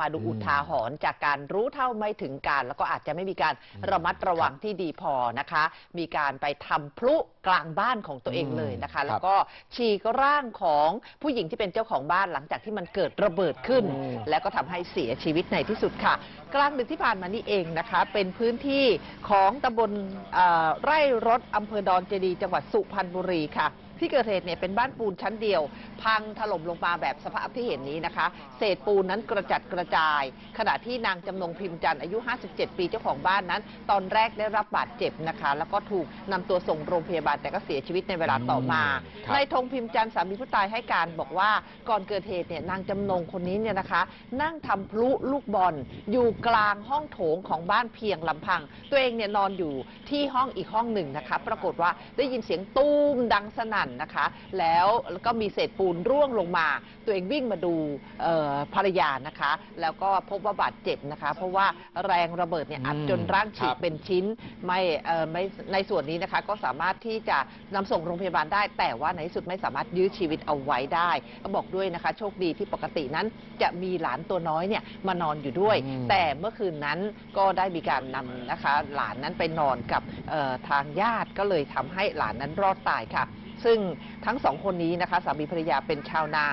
มาดูอืมอุทาหรณ์จากการรู้เท่าไม่ถึงการ แล้วก็อาจจะไม่มีการระมัดระวังที่ดีพอนะคะ มีการไปทำพลุกลางบ้านของตัวเองอืมเลยนะคะครับแล้วก็ฉีกร่างของผู้หญิงที่เป็นเจ้าของบ้านหลังจากที่มันเกิดระเบิดขึ้นอืมแล้วก็ทำให้เสียชีวิตในที่สุดค่ะ กลางดึกที่ผ่านมานี่เองนะคะ เป็นพื้นที่ของตำบลเอ่อไร่รถอำเภอดอนเจดีย์จังหวัดสุพรรณบุรีค่ะ ที่เกิดเหตุเนี่ยเป็นบ้านปูนชั้นเดียว พังถล่มลงมาแบบสภาพที่เห็นนี้นะคะ เศษปูนนั้นกระจัดกระจาย ขณะที่นางจำนงพิมพ์จันทร์อายุ 57 ปีเจ้าของบ้านนั้น ตอนแรกได้รับบาดเจ็บนะคะ แล้วก็ถูกนำตัวส่งโรงพยาบาลแต่ก็เสียชีวิตในเวลาต่อมาอืมครับในธงพิมพ์จันทร์สามีผู้ตายให้การบอกว่าก่อนเกิดเหตุเนี่ยนางจำนงคนนี้เนี่ยนะคะ นั่งทำพลุลูกบอลอยู่กลางห้องโถงของบ้านเพียงลำพัง ตัวเองเนี่ยนอนอยู่ที่ห้องอีกห้องหนึ่งนะคะ ปรากฏว่าได้ยินเสียงตูมดังสนั่นนะคะ แล้วก็มีเศษปูนร่วงลงมา ตัวเองวิ่งมาดูเอ่อภรรยานะคะ แล้วก็พบว่าบาดเจ็บนะคะ เพราะว่าแรงระเบิดเนี่ยอัดอืมจนร่างฉีคกรับเป็นชิ้นไม่เอ่อไม่ในส่วนนี้นะคะก็สามารถที่จะนำส่งโรงพยาบาลได้ แต่ว่าในที่สุดไม่สามารถยื้อชีวิตเอาไว้ได้ ก็บอกด้วยนะคะ โชคดีที่ปกตินั้นจะมีหลานตัวน้อยเนี่ยมานอนอยู่ด้วยอืมแต่เมื่อคืนนั้นก็ได้มีการนำนะคะ หลานนั้นไปนอนกับเอ่อทางญาติก็เลยทำให้หลานนั้นรอดตายค่ะ ซึ่งทั้งสองคนนี้นะคะสามีภรรยาเป็นชาวนา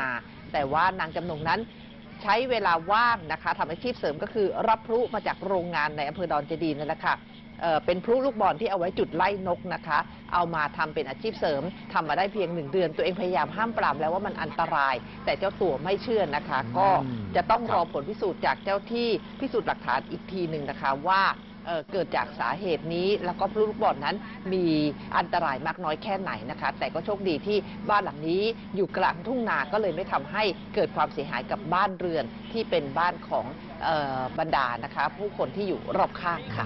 แต่ว่านางจำนงนั้นใช้เวลาว่างนะคะทำอาชีพเสริมก็คือ รับพลุมาจากโรงงานในอำเภอดอนเจดีย์นั่นแหละค่ะเอ่อเป็นพลุลูกบอลที่เอาไว้จุดไล่นกนะคะ เอามาทำเป็นอาชีพเสริมทำมาได้เพียงหนึ่งเดือน ตัวเองพยายามห้ามปรามแล้วว่ามันอันตราย แต่เจ้าตัวไม่เชื่อนะคะ ก็อืมจะต้องครับรอผลพิสูจน์จากเจ้าที่พิสูจน์หลักฐานอีกทีหนึ่งนะคะว่า เเกิดจากสาเหตุนี้ แล้วก็พลุลูกบอลนั้นมีอันตรายมากน้อยแค่ไหนนะคะ แต่ก็โชคดีที่บ้านหลังนี้อยู่กลางทุ่งนาก็เลยไม่ทำให้เกิดความเสียหายกับบ้านเรือนที่เป็นบ้านของออบรรดานะคะ ผู้คนที่อยู่รอบข้างค่ะ